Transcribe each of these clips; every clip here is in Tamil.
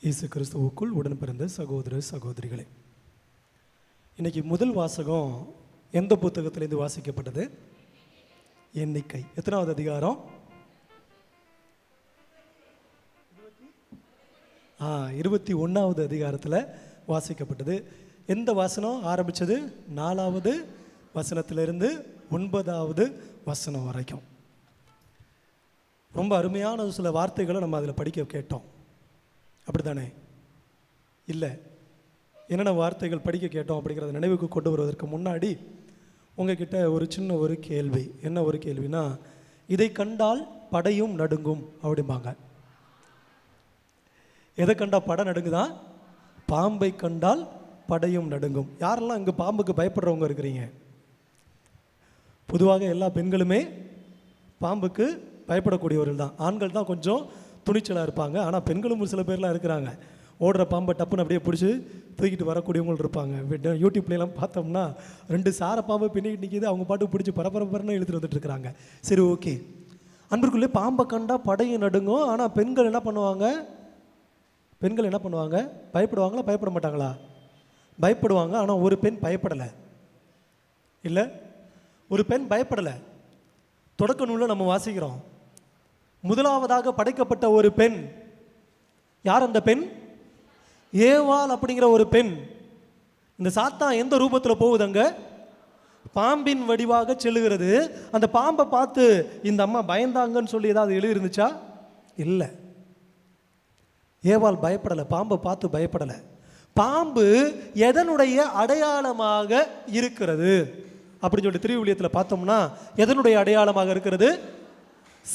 இயேசு கிறிஸ்துவுக்குள் உடன் பிறந்த சகோதர சகோதரிகளே. இன்றைக்கி முதல் வாசகம் எந்த புத்தகத்திலேருந்து வாசிக்கப்பட்டது? எண்ணிக்கை. எத்தனாவது அதிகாரம்? ஆ இருபத்தி ஒன்றாவது அதிகாரத்தில் வாசிக்கப்பட்டது. எந்த வசனம் ஆரம்பித்தது நாலாவது வசனத்திலிருந்து ஒன்பதாவது வசனம் வரைக்கும். ரொம்ப அருமையான ஒரு சில வார்த்தைகளை நம்ம அதில் படிக்க கேட்டோம். அப்படிதானே இல்லை. என்னென்ன வார்த்தைகள் படிக்க கேட்டோம் அப்படிங்கிறத நினைவுக்கு கொண்டு வருவதற்கு முன்னாடி உங்ககிட்ட ஒரு சின்ன ஒரு கேள்வி. என்ன ஒரு கேள்வினா இதை கண்டால் படையும் நடுங்கும் அப்படிம்பாங்க. எதை கண்டால் படம் நடுங்குதா? பாம்பை கண்டால் படையும் நடுங்கும். யாரெல்லாம் இங்கே பாம்புக்கு பயப்படுறவங்க இருக்கிறீங்க? பொதுவாக எல்லா பெண்களுமே பாம்புக்கு பயப்படக்கூடியவர்கள் தான். ஆண்கள் தான் கொஞ்சம் துணிச்சலாக இருப்பாங்க. ஆனால் பெண்களும் ஒரு சில பேர்லாம் இருக்கிறாங்க. ஓடுற பாம்பை டப்புன்னு அப்படியே பிடிச்சி தூக்கிட்டு வரக்கூடியவங்களும் இருப்பாங்க. யூடியூப்லாம் யூடியூப்லலாம் பார்த்தோம்னா ரெண்டு சார பாம்பை பின்னிக்கிட்டு நிற்கிது அவங்க பாட்டு பிடிச்சி பரபரப்பரன்னு இழுத்துட்டு வந்துட்டு இருக்கிறாங்க சரி ஓகே. அன்பிற்குள்ளே பாம்பை கண்டா படையும் நடுங்கும். ஆனால் பெண்கள் என்ன பண்ணுவாங்க? பெண்கள் என்ன பண்ணுவாங்க? பயப்படுவாங்களா? பயப்பட மாட்டாங்களா? பயப்படுவாங்க. ஆனால் ஒரு பெண் பயப்படலை. இல்லை? ஒரு பெண் பயப்படலை. தொடக்க நூலில் நம்ம வாசிக்கிறோம். முதலாவதாக படைக்கப்பட்ட ஒரு பெண். யார் அந்த பெண்? ஏவாள் அப்படிங்கிற ஒரு பெண். இந்த சாத்தான் எந்த ரூபத்தில் போகுதுங்க பாம்பின் வடிவாக செல்லுகிறது. அந்த பாம்பை பார்த்து இந்த அம்மா பயந்தாங்கன்னு சொல்லி ஏதாவது எழுதி இருந்துச்சா இல்லை. ஏவாள் பயப்படலை பாம்பை பார்த்து பயப்படலை. பாம்பு எதனுடைய அடையாளமாக இருக்கிறது? அப்படின்னு சொல்லிட்டு திருவிழியத்தில் பார்த்தோம்னா எதனுடைய அடையாளமாக இருக்கிறது?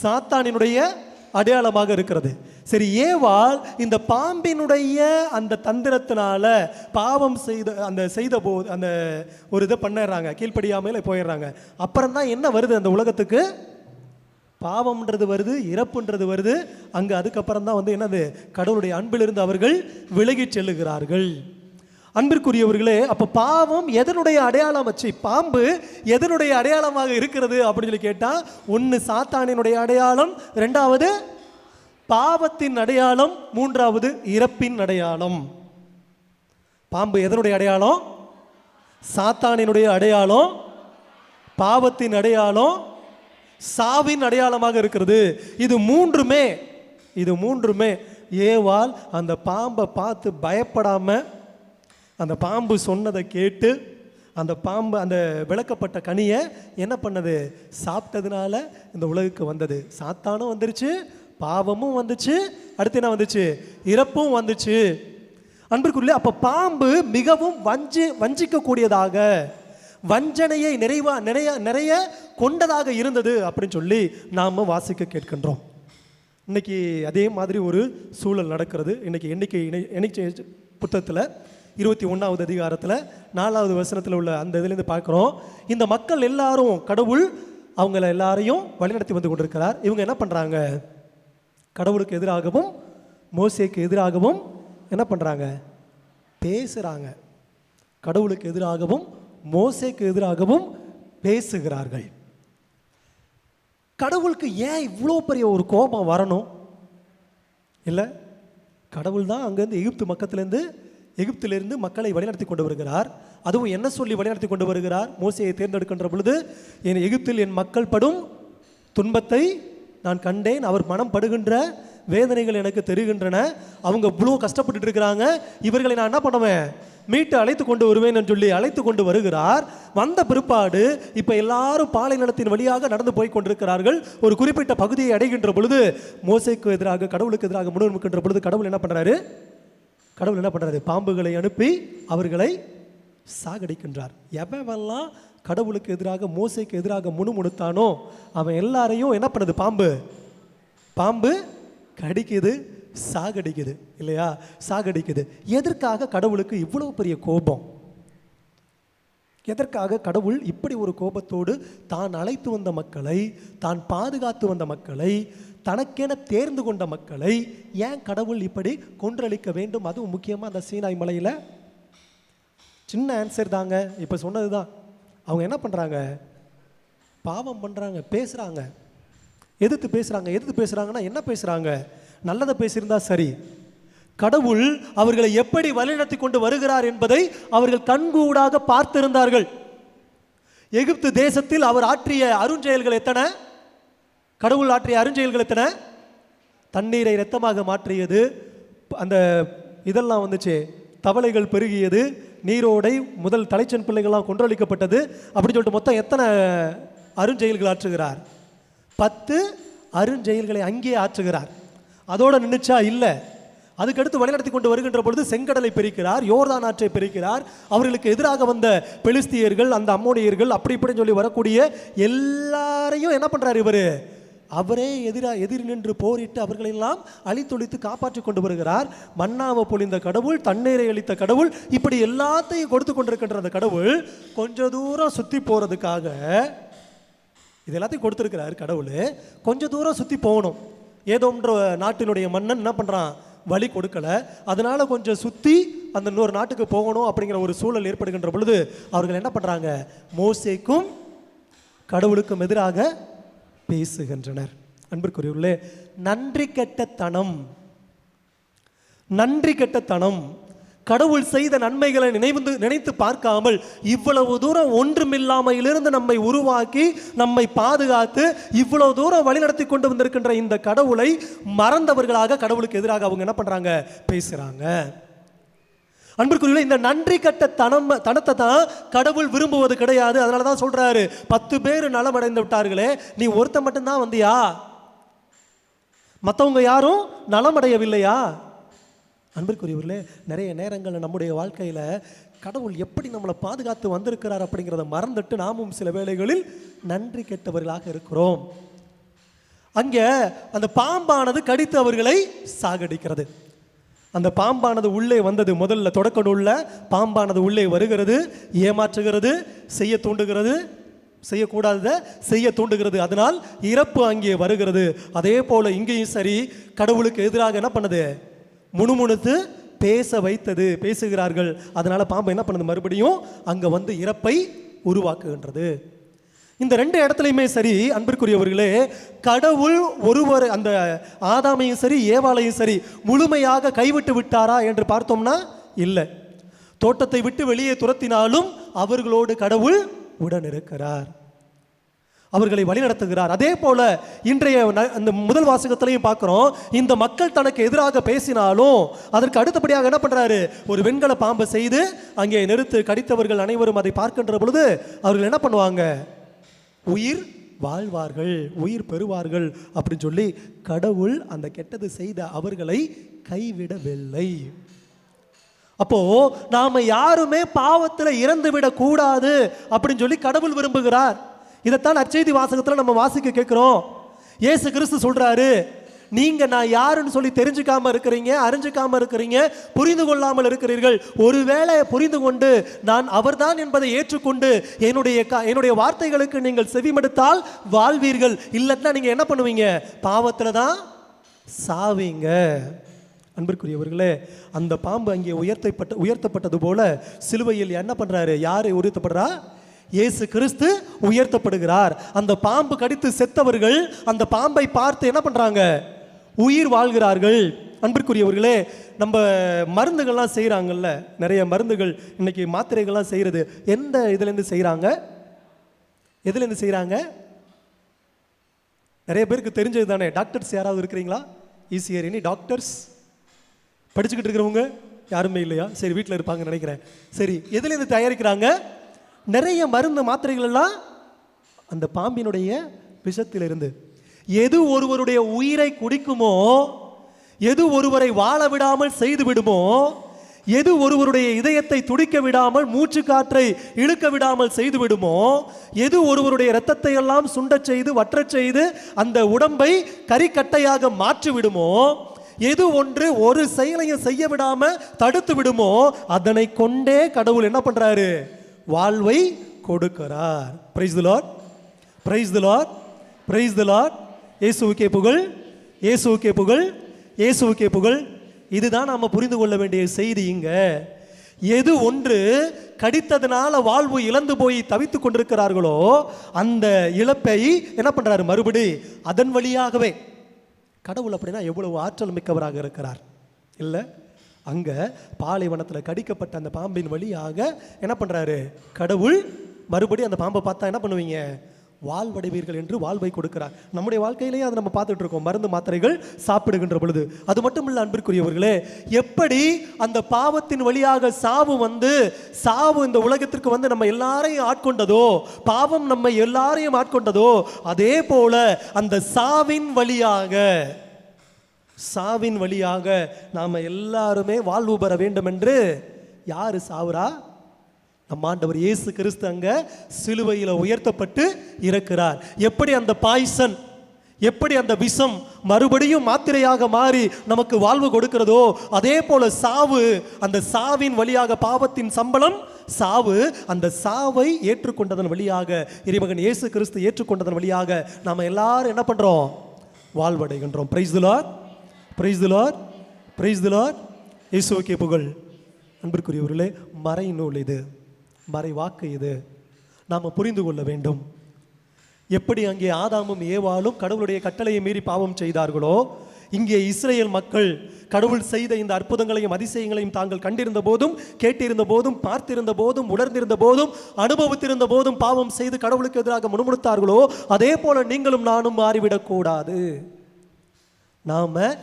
சாத்தானினுடைய அடையாளமாக இருக்கிறது. சரி ஏவாள் இந்த பாம்பினுடைய அந்த தந்திரத்தினால பாவம் செய்த அந்த செய்த போது அந்த ஒரு இதை பண்ணிடுறாங்க கீழ்ப்படியாமையில போயிடுறாங்க. அப்புறம் தான் என்ன வருது அந்த உலகத்துக்கு? பாவம்ன்றது வருது இறப்புன்றது வருது. அங்கே அதுக்கப்புறம் தான் வந்து என்னது? கடவுளுடைய அன்பிலிருந்து அவர்கள் விலகிச் செல்லுகிறார்கள். அன்பிற்குரியவர்களே அப்போ பாவம் எதனுடைய அடையாளம் வச்சு பாம்பு எதனுடைய அடையாளமாக இருக்கிறது அப்படின்னு சொல்லி கேட்டால் ஒன்று சாத்தானினுடைய அடையாளம் ரெண்டாவது பாவத்தின் அடையாளம் மூன்றாவது இறப்பின் அடையாளம். பாம்பு எதனுடைய அடையாளம்? சாத்தானினுடைய அடையாளம் பாவத்தின் அடையாளம் சாவின் அடையாளமாக இருக்கிறது. இது மூன்றுமே இது மூன்றுமே. ஏவால் அந்த பாம்பை பார்த்து பயப்படாமல் அந்த பாம்பு சொன்னதை கேட்டு அந்த பாம்பு அந்த விளக்கப்பட்ட கனியை என்ன பண்ணது? சாப்பிட்டதுனால இந்த உலகுக்கு வந்தது. சாத்தானும் வந்துருச்சு பாவமும் வந்துச்சு அடுத்து என்ன வந்துச்சு? இறப்பும் வந்துச்சு. அன்பிற்குள்ளே அப்போ பாம்பு மிகவும் வஞ்சி வஞ்சிக்கக்கூடியதாக வஞ்சனையை நிறைவா நிறைய நிறைய கொண்டதாக இருந்தது அப்படின்னு சொல்லி நாம் வாசிக்க கேட்கின்றோம். இன்றைக்கி அதே மாதிரி ஒரு சூழல் நடக்கிறது. இன்றைக்கி எண்ணிக்கை இணை- எண்ணிக்கை புத்தகத்தில் இருபத்தி ஒன்றாவது அதிகாரத்தில் நாலாவது வசனத்தில் உள்ள அந்த இதுலேருந்து பார்க்குறோம். இந்த மக்கள் எல்லாரும் கடவுள் அவங்கள எல்லாரையும் வழிநடத்தி வந்து கொண்டிருக்கிறார். இவங்க என்ன பண்ணுறாங்க கடவுளுக்கு எதிராகவும் மோசைக்கு எதிராகவும் என்ன பண்ணுறாங்க பேசுகிறாங்க கடவுளுக்கு எதிராகவும் மோசைக்கு எதிராகவும் பேசுகிறார்கள். கடவுளுக்கு ஏன் இவ்வளோ பெரிய ஒரு கோபம் வரணும்? இல்லை கடவுள் தான் அங்கேருந்து எகிப்து மக்கத்துலேருந்து எகிப்திலிருந்து மக்களை வழிநடத்தி கொண்டு வருகிறார். அதுவும் என்ன சொல்லி வழிநடத்தி கொண்டு வருகிறார்? மோசையை தேர்ந்தெடுக்கின்ற பொழுது என் எகிப்தில் என் மக்கள் படும் துன்பத்தை நான் கண்டேன். அவர் மனம் படுகின்ற வேதனைகள் எனக்கு தெரிகின்றன. அவங்க இவ்வளோ கஷ்டப்பட்டுட்டு இருக்கிறாங்க. இவர்களை நான் என்ன பண்ணுவேன்? மீட்டு அழைத்து கொண்டு வருவேன் என்று சொல்லி அழைத்து கொண்டு வருகிறார். வந்த பிற்பாடு இப்போ எல்லாரும் பாலை நிலத்தின் வழியாக நடந்து போய் கொண்டிருக்கிறார்கள். ஒரு குறிப்பிட்ட பகுதியை அடைகின்ற பொழுது மோசைக்கு எதிராக கடவுளுக்கு எதிராக முன்னிற்கின்ற பொழுது கடவுள் என்ன பண்ணுறாரு கடவுள் என்ன பண்ணுறாரு பாம்புகளை அனுப்பி அவர்களை சாகடிக்கின்றார். எவெல்லாம் கடவுளுக்கு எதிராக மோசைக்கு எதிராக முணுமுணுத்தானோ அவன் எல்லாரையும் என்ன பண்ணுது? பாம்பு பாம்பு கடிக்குது சாகடிக்குது இல்லையா? சாகடிக்குது. எதற்காக கடவுளுக்கு இவ்வளவு பெரிய கோபம்? எதற்காக கடவுள் இப்படி ஒரு கோபத்தோடு தான் அழைத்து வந்த மக்களை தான் பாதுகாத்து வந்த மக்களை தனக்கென தேர்ந்து கொண்ட மக்களை ஏன் கடவுள் இப்படி கொன்றளிக்க வேண்டும்? அதுவும் முக்கியமாக அந்த சீனாய் மலையில்? சின்ன ஆன்சர் தாங்க. இப்போ சொன்னது தான் அவங்க என்ன பண்ணுறாங்க பாவம் பண்ணுறாங்க பேசுகிறாங்க எதிர்த்து பேசுகிறாங்க எதிர்த்து பேசுகிறாங்கன்னா என்ன பேசுகிறாங்க நல்லதை பேசியிருந்தா சரி. கடவுள் அவர்களை எப்படி வழிநடத்தி கொண்டு வருகிறார் என்பதை அவர்கள் கண்கூடாக பார்த்திருந்தார்கள். எகிப்து தேசத்தில் அவர் ஆற்றிய அருஞ்செயல்கள் எத்தனை? கடவுள் ஆற்றிய அருஞ்செயல்கள் எத்தனை? தண்ணீரை இரத்தமாக மாற்றியது. அந்த இதெல்லாம் வந்துச்சு. தவளைகள் பெருகியது. நீரோடை முதல் தலைச்சன் பிள்ளைகள்லாம் கொன்றளிக்கப்பட்டது. அப்படின்னு சொல்லிட்டு மொத்தம் எத்தனை அருஞ்செயல்கள் ஆற்றுகிறார்? பத்து அருஞ்செயல்களை அங்கே ஆற்றுகிறார். அதோடு நின்றுச்சா இல்லை. அதுக்கடுத்து வழிநடத்தி கொண்டு வருகின்ற பொழுது செங்கடலை பிரிக்கிறார் யோர்தான் ஆற்றை பிரிக்கிறார். அவர்களுக்கு எதிராக வந்த பெலிஸ்தியர்கள் அந்த அம்மோனியர்கள் அப்படி இப்படின்னு சொல்லி வரக்கூடிய எல்லாரையும் என்ன பண்ணுறார் இவர்? அவரே எதிராக எதிர் நின்று போரிட்டு அவர்களெல்லாம் அழித்தொழித்து காப்பாற்றி கொண்டு வருகிறார். மன்னாவை பொழிந்த கடவுள் தண்ணீரை அளித்த கடவுள் இப்படி எல்லாத்தையும் கொடுத்து கொண்டிருக்கின்ற அந்த கடவுள் கொஞ்ச தூரம் சுற்றி போகிறதுக்காக இது எல்லாத்தையும் கொடுத்துருக்கிறார் கடவுள். கொஞ்ச தூரம் சுற்றி போகணும். ஏதோன்ற நாட்டினுடைய மன்னன் என்ன பண்ணுறான் வழி கொடுக்கல. அதனால் கொஞ்சம் சுற்றி அந்த இன்னொரு நாட்டுக்கு போகணும் அப்படிங்கிற ஒரு சூழல் ஏற்படுகின்ற பொழுது அவர்கள் என்ன பண்ணுறாங்க மோசேக்கும் கடவுளுக்கும் எதிராக பேசுகின்றனர். அன்பிற்குரியவர்களே நன்றி கெட்ட தனம் நன்றி கெட்ட தனம் கடவுள் செய்த நன்மைகளை நினைவு நினைத்து பார்க்காமல் இவ்வளவு தூரம் ஒன்றுமில்லாமையிலிருந்து நம்மை உருவாக்கி நம்மை பாதுகாத்து இவ்வளவு தூரம் வழிநடத்தி கொண்டு வந்திருக்கின்ற இந்த கடவுளை மறந்தவர்களாக கடவுளுக்கு எதிராக அவங்க என்ன பண்ணுறாங்க பேசுறாங்க. அன்பிற்குரிய இந்த நன்றி கட்ட தனம் தனத்தை தான் கடவுள் விரும்புவது கிடையாது. அதனால தான் சொல்கிறாரு பத்து பேர் நலமடைந்து விட்டார்களே நீ ஒருத்த மட்டும்தான் வந்தியா? மற்றவங்க யாரும் நலமடையவில்லையா? அன்பிற்குரியவர்களே நிறைய நேரங்களில் நம்முடைய வாழ்க்கையில் கடவுள் எப்படி நம்மளை பாதுகாத்து வந்திருக்கிறார் அப்படிங்கிறத மறந்துட்டு நாமும் சில வேளைகளில் நன்றி கெட்டவர்களாக இருக்கிறோம். அங்கே அந்த பாம்பானது கடித்து அவர்களை சாகடிக்கிறது. அந்த பாம்பானது உள்ளே வந்தது முதல்ல தொடக்க நூலில் பாம்பானது உள்ளே வருகிறது ஏமாற்றுகிறது செய்ய தூண்டுகிறது செய்யக்கூடாததை செய்ய தூண்டுகிறது. அதனால் இறப்பு அங்கே வருகிறது. அதே போல் இங்கேயும் சரி கடவுளுக்கு எதிராக என்ன பண்ணுது? முணுமுணுத்து பேச வைத்தது பேசுகிறார்கள். அதனால் பாம்பு என்ன பண்ணுது? மறுபடியும் அங்கே வந்து இறப்பை உருவாக்குகின்றது. இந்த ரெண்டு இடத்துலையுமே சரி அன்பிற்குரியவர்களே கடவுள் ஒருவர் அந்த ஆதாமையும் சரி ஏவாளையும் சரி முழுமையாக கைவிட்டு விட்டாரா என்று பார்த்தோம்னா இல்லை. தோட்டத்தை விட்டு வெளியே துரத்தினாலும் அவர்களோடு கடவுள் உடன் இருக்கிறார் அவர்களை வழிநடத்துகிறார். அதே போல இன்றைய ந- அந்த முதல் வாசகத்திலையும் பார்க்குறோம் இந்த மக்கள் தனக்கு எதிராக பேசினாலும் அதற்கு அடுத்தபடியாக என்ன பண்ணுறாரு ஒரு வெண்கல பாம்பை செய்து அங்கே நிறுத்து கடித்தவர்கள் அனைவரும் அதை பார்க்கின்ற பொழுது அவர்கள் என்ன பண்ணுவாங்க? உயிர் வாழ்வார்கள் உயிர் பெறுவார்கள் அப்படின்னு சொல்லி கடவுள் அந்த கெட்டது செய்த அவர்களை கைவிடவில்லை. அப்போ நாம யாருமே பாவத்தில் இறந்து விடக்கூடாது அப்படின்னு சொல்லி கடவுள் விரும்புகிறார். இதைத்தான் அச்செய்தி வாசகத்தில் நம்ம வாசிக்க கேட்குறோம். ஏசு கிறிஸ்து சொல்றாரு நீங்க நான் யாருன்னு சொல்லி தெரிஞ்சுக்காம இருக்கிறீங்க அறிஞ்சுக்காம இருக்கிறீங்க புரிந்து கொள்ளாமல் இருக்கிறீர்கள். ஒருவேளை புரிந்து கொண்டு நான் அவர்தான் என்பதை ஏற்றுக்கொண்டு என்னுடைய க- என்னுடைய வார்த்தைகளுக்கு நீங்கள் செவிமடுத்தால் வாழ்வீர்கள். இல்லைன்னா நீங்க என்ன பண்ணுவீங்க? பாவத்தில் தான் சாவீங்க. அன்பிற்குரியவர்களே அந்த பாம்பு அங்கே உயர்த்தப்பட்ட உயர்த்தப்பட்டது போல சிலுவையில் என்ன பண்ணுறாரு யாரை உயர்த்தப்படுறா? இயேசு கிறிஸ்து உயர்த்தப்படுகிறார். அந்த பாம்பு கடித்து செத்தவர்கள் அந்த பாம்பை பார்த்து என்ன பண்ணுறாங்க உயிர் வாழ்கிறார்கள். அன்பிற்குரியவர்களே நம்ம மருந்துகள்லாம் செய்கிறாங்கல்ல நிறைய மருந்துகள் இன்னைக்கு மாத்திரைகள்லாம் செய்கிறது எந்த இதுலேருந்து செய்கிறாங்க எதுலேருந்து செய்கிறாங்க நிறைய பேருக்கு தெரிஞ்சது தானே. டாக்டர்ஸ் யாராவது இருக்கிறீங்களா? ஈஸியர் இனி டாக்டர்ஸ்? படிச்சுக்கிட்டு இருக்கிறவங்க யாருமே இல்லையா? சரி வீட்டில் இருப்பாங்கன்னு நினைக்கிறேன். சரி எதுலேருந்து தயாரிக்கிறாங்க? நிறைய மருந்து மாத்திரைகள் எல்லாம் அந்த பாம்பினுடைய விஷத்திலிருந்து. எது ஒருவருடைய உயிரை குடிக்குமோ எது ஒருவரை வாழ விடாமல் செய்து விடுமோ எது ஒருவருடைய இதயத்தை துடிக்க விடாமல் மூச்சு காற்றை இழுக்க விடாமல் செய்து விடுமோ எது ஒருவருடைய இரத்தத்தை எல்லாம் சுண்டச் செய்து வற்றச் செய்து அந்த உடம்பை கரிக்கட்டையாக மாற்றி விடுமோ எது ஒன்று ஒரு செயலையும் செய்ய விடாம தடுத்து விடுமோ அதனை கொண்டே கடவுள் என்ன பண்றாரு? வாழ்வை கொடுக்கிறார். Praise the Lord praise the Lord praise the Lord இயேசுவுக்கே புகழ் இயேசுவுக்கே புகழ் இயேசுவுக்கே புகழ். இதுதான் நாம் புரிந்து கொள்ள வேண்டிய செய்தி இங்க. எது ஒன்று கடித்ததுனால வாழ்வு இழந்து போய் தவித்துக் கொண்டிருக்கிறார்களோ அந்த இழப்பை என்ன பண்றாரு? மறுபடி அதன் வழியாகவே. கடவுள் அப்படின்னா எவ்வளவு ஆற்றல் மிக்கவராக இருக்கிறார். இல்லை அங்க பாலைவனத்தில் கடிக்கப்பட்ட அந்த பாம்பின் வழியாக என்ன பண்றாரு? கடவுள் மறுபடியும் அந்த பாம்பை பார்த்தா என்ன பண்ணுவீங்க? வாழ்வடைவீர்கள் என்று வாழ்வை கொடுக்கிறார். நம்முடைய வாழ்க்கையிலேயே அதை நம்ம பார்த்துட்டு இருக்கோம். மருந்து மாத்திரைகள் சாப்பிடுகின்ற பொழுது. அது மட்டும் இல்லை அன்பிற்குரியவர்களே எப்படி அந்த பாவத்தின் வழியாக சாவு வந்து சாவு இந்த உலகத்திற்கு வந்து நம்ம எல்லாரையும் ஆட்கொண்டதோ பாவம் நம்ம எல்லாரையும் ஆட்கொண்டதோ அதே போல அந்த சாவின் வழியாக சாவின் வழியாக நாம எல்லாருமே வாழ்வு பெற வேண்டும் என்று யாரு சாவுரா நம்ம ஆண்டவர் இயேசு கிறிஸ்து அங்க சிலுவையில் உயர்த்தப்பட்டு இருக்கிறார். எப்படி அந்த பாய்சன் எப்படி அந்த விஷம் மறுபடியும் மாத்திரையாக மாறி நமக்கு வாழ்வு கொடுக்கிறதோ அதே போல சாவு அந்த சாவின் வழியாக பாவத்தின் சம்பளம் சாவு அந்த சாவை ஏற்றுக்கொண்டதன் வழியாக இறைமகன் இயேசு கிறிஸ்து ஏற்றுக்கொண்டதன் வழியாக நாம் எல்லாரும் என்ன பண்றோம்? வாழ்வடைகின்றோம். Praise the Lord praise the Lord praise the Lord இயேசுவுக்கே புகழ். அன்பிற்குரியவர்களே மறை நூல் இது. மறைவாக்கு இது. நாம் புரிந்து கொள்ள வேண்டும். எப்படி அங்கே ஆதாமும் ஏவாளும் கடவுளுடைய கட்டளையை மீறி பாவம் செய்தார்களோ இங்கே இஸ்ரேல் மக்கள் கடவுள் செய்த இந்த அற்புதங்களையும் அதிசயங்களையும் தாங்கள் கண்டிருந்த போதும் கேட்டிருந்த போதும் பார்த்திருந்த போதும் உணர்ந்திருந்த போதும் அனுபவித்திருந்த போதும் பாவம் செய்து கடவுளுக்கு எதிராக முணுமுணுத்தார்களோ அதே போல நீங்களும் நானும் மாறிவிடக்கூடாது நாம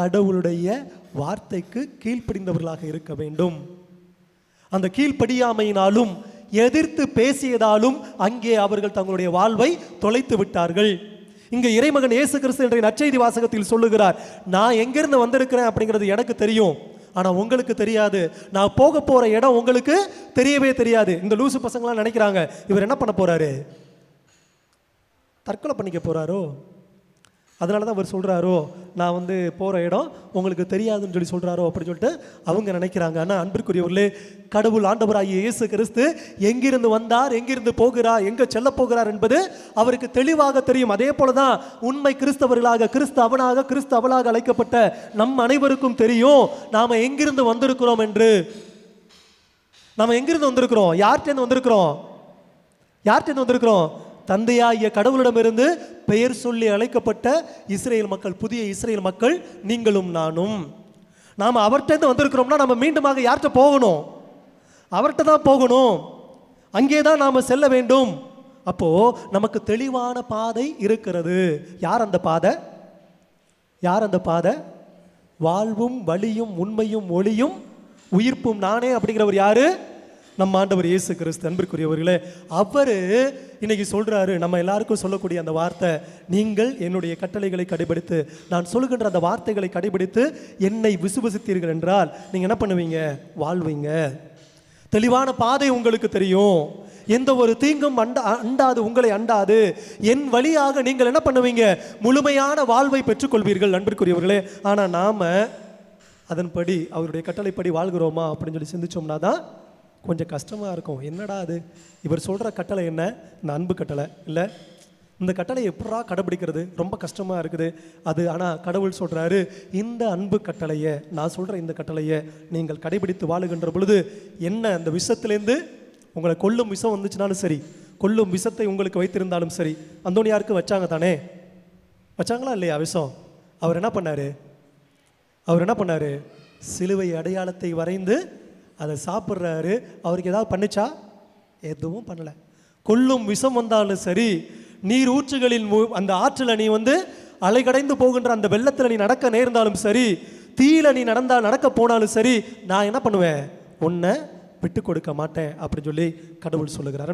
கடவுளுடைய வார்த்தைக்கு கீழ்ப்படிந்தவர்களாக இருக்க வேண்டும். அந்த கீழ்ப்படியாமையினாலும் எதிர்த்து பேசியதாலும் அங்கே அவர்கள் தங்களுடைய வாழ்வை தொலைத்து விட்டார்கள். இங்கே இறைமகன் இயேசு கிறிஸ்து என்ற நற்செய்தி வாசகத்தில் சொல்லுகிறார் நான் எங்கிருந்து வந்திருக்கிறேன்? அப்படிங்கிறது எனக்கு தெரியும். ஆனால் உங்களுக்கு தெரியாது. நான் போக போகிற இடம் உங்களுக்கு தெரியவே தெரியாது. இந்த லூசு பசங்களாம் நினைக்கிறாங்க இவர் என்ன பண்ண போறாரு? தற்கொலை பண்ணிக்க போறாரோ? அதனால தான் அவர் சொல்கிறாரோ நான் வந்து போகிற இடம் உங்களுக்கு தெரியாதுன்னு சொல்லி சொல்கிறாரோ அப்படின்னு சொல்லிட்டு அவங்க நினைக்கிறாங்க. ஆனால் அன்பிற்குரியவர்களே கடவுள் ஆண்டவராகிய இயேசு கிறிஸ்து எங்கிருந்து வந்தார் எங்கிருந்து போகிறார் எங்கே செல்ல போகிறார் என்பது அவருக்கு தெளிவாக தெரியும். அதே போல தான் உண்மை கிறிஸ்தவர்களாக கிறிஸ்து அவனாக கிறிஸ்து அவளாக அழைக்கப்பட்ட நம் அனைவருக்கும் தெரியும். நாம் எங்கிருந்து வந்திருக்கிறோம் என்று. நாம் எங்கிருந்து வந்திருக்கிறோம்? யார்கிட்டேருந்து வந்திருக்கிறோம்? யார்கிட்டேருந்து வந்திருக்கிறோம்? தந்தையாகிய கடவுளிடமிருந்து பெயர் சொல்லி அழைக்கப்பட்ட இஸ்ரேல் மக்கள் புதிய இஸ்ரேல் மக்கள் நீங்களும் நானும். நாம் அவர்கிட்டருந்து வந்திருக்கிறோம்னா நம்ம மீண்டுமாக யார்கிட்ட போகணும்? அவர்கிட்ட தான் போகணும். அங்கே தான் நாம் செல்ல வேண்டும். அப்போ நமக்கு தெளிவான பாதை இருக்கிறது. யார் அந்த பாதை? யார் அந்த பாதை? வாழ்வும் வழியும் உண்மையும் ஒளியும் உயிர்ப்பும் நானே அப்படிங்கிறவர் யாரு? நம்ம ஆண்டவர் இயேசு கிறிஸ்து அன்பிற்குரியவர்களே அவர் இன்னைக்கு சொல்கிறாரு நம்ம எல்லாருக்கும் சொல்லக்கூடிய அந்த வார்த்தை நீங்கள் என்னுடைய கட்டளைகளை கடைபிடித்து நான் சொல்லுகின்ற அந்த வார்த்தைகளை கடைபிடித்து என்னை விசுவசித்தீர்கள் என்றால் நீங்கள் என்ன பண்ணுவீங்க? வாழ்வீங்க. தெளிவான பாதை உங்களுக்கு தெரியும். எந்த ஒரு தீங்கும் அண்டா அண்டாது உங்களை அண்டாது. என் வழியாக நீங்கள் என்ன பண்ணுவீங்க? முழுமையான வாழ்வை பெற்றுக்கொள்வீர்கள் அன்பிற்குரியவர்களே. ஆனால் நாம் அதன்படி அவருடைய கட்டளைப்படி வாழ்கிறோமா? அப்படின்னு சொல்லி சிந்திச்சோம்னா தான் கொஞ்சம் கஷ்டமாக இருக்கும். என்னடா அது? இவர் சொல்கிற கட்டளை என்ன? இந்த அன்பு கட்டளை. இல்லை இந்த கட்டளை எப்படா கடைபிடிக்கிறது? ரொம்ப கஷ்டமாக இருக்குது. அது ஆனால் கடவுள் சொல்கிறாரு இந்த அன்பு கட்டளையை நான் சொல்கிற இந்த கட்டளையை நீங்கள் கடைபிடித்து வாழுகின்ற பொழுது என்ன அந்த விஷத்துலேருந்து உங்களை கொல்லும் விஷம் வந்துச்சுனாலும் சரி கொல்லும் விஷத்தை உங்களுக்கு வைத்திருந்தாலும் சரி அந்தோனியாருக்கு வச்சாங்க தானே? வச்சாங்களா இல்லையா விஷம்? அவர் என்ன பண்ணார்? அவர் என்ன பண்ணார்? சிலுவை அடையாளத்தை வரைந்து அதை சாப்பிட்றாரு. அவருக்கு ஏதாவது பண்ணுச்சா? எதுவும் பண்ணலை. கொல்லும் விஷம் வந்தாலும் சரி நீர் ஊற்றுகளில் மு- அந்த ஆற்றில் நீ வந்து அலைகடைந்து போகின்ற அந்த வெள்ளத்தில் நீ நடக்க நேர்ந்தாலும் சரி தீயில நீ நடந்தால் நடக்க போனாலும் சரி நான் என்ன பண்ணுவேன்? உன்னை விட்டு கொடுக்க மாட்டேன் அப்படின்னு சொல்லி கடவுள் சொல்லுகிறார்.